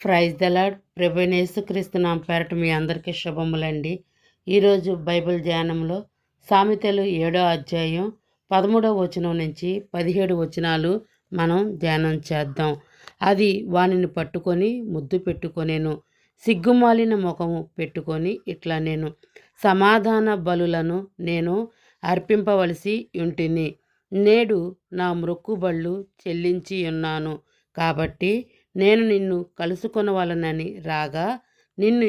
Praise the Lord ప్రభనేసు క్రీస్తునాం పేరట మీ అందరికీ శుభములండి. ఈరోజు బైబిల్ ధ్యానంలో సామెతలు ఏడో అధ్యాయం పదమూడవ వచనం నుంచి పదిహేడు వచనాలు మనం ధ్యానం చేద్దాం. అది వానిని పట్టుకొని ముద్దు పెట్టుకొనేను సిగ్గుమాలిన ముఖము పెట్టుకొని ఇట్లా నేను సమాధాన బలులను నేను అర్పింపవలసి ఉంటిని. నేడు నా మృక్కుబళ్ళు చెల్లించి ఉన్నాను. కాబట్టి నేను నిన్ను కలుసుకొనవలనని రాగా నిన్ను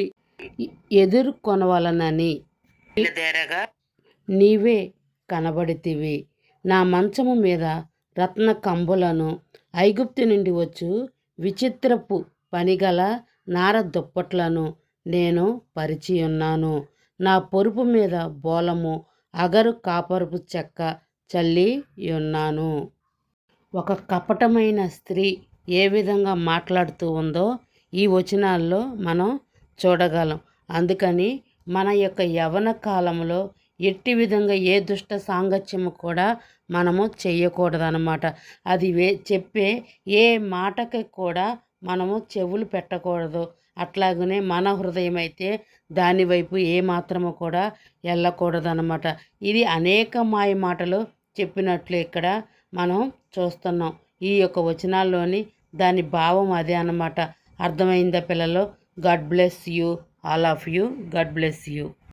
ఎదుర్కొనవలనని నీవే కనబడితివి. నా మంచము మీద రత్న కంబులను ఐగుప్తు నుండి వచ్చు విచిత్రపు పనిగల నార దుప్పట్లను నేను పరిచి ఉన్నాను నా పొరుపు మీద బోలము అగరు కాపరుపు చెక్క చల్లి ఉన్నాను ఒక కపటమైన స్త్రీ ఏ విధంగా మాట్లాడుతూ ఉందో ఈ వచనాల్లో మనం చూడగలం. అందుకని మన యొక్క యవన కాలంలో ఎట్టి విధంగా ఏ దుష్ట సాంగత్యము కూడా మనము చెయ్యకూడదనమాట అది వే చెప్పే ఏ మాటకి కూడా మనము చెవులు పెట్టకూడదు. అట్లాగనే మన హృదయం అయితే దాని వైపు ఏ మాత్రము కూడా వెళ్ళకూడదనమాట ఇది అనేక మాయ మాటలు చెప్పినట్లు ఇక్కడ మనం చూస్తున్నాం. ఈ యొక్క వచనాల్లోని దాని భావం అదే అన్నమాట. అర్థమైందా పిల్లలు? God bless you all of you god bless you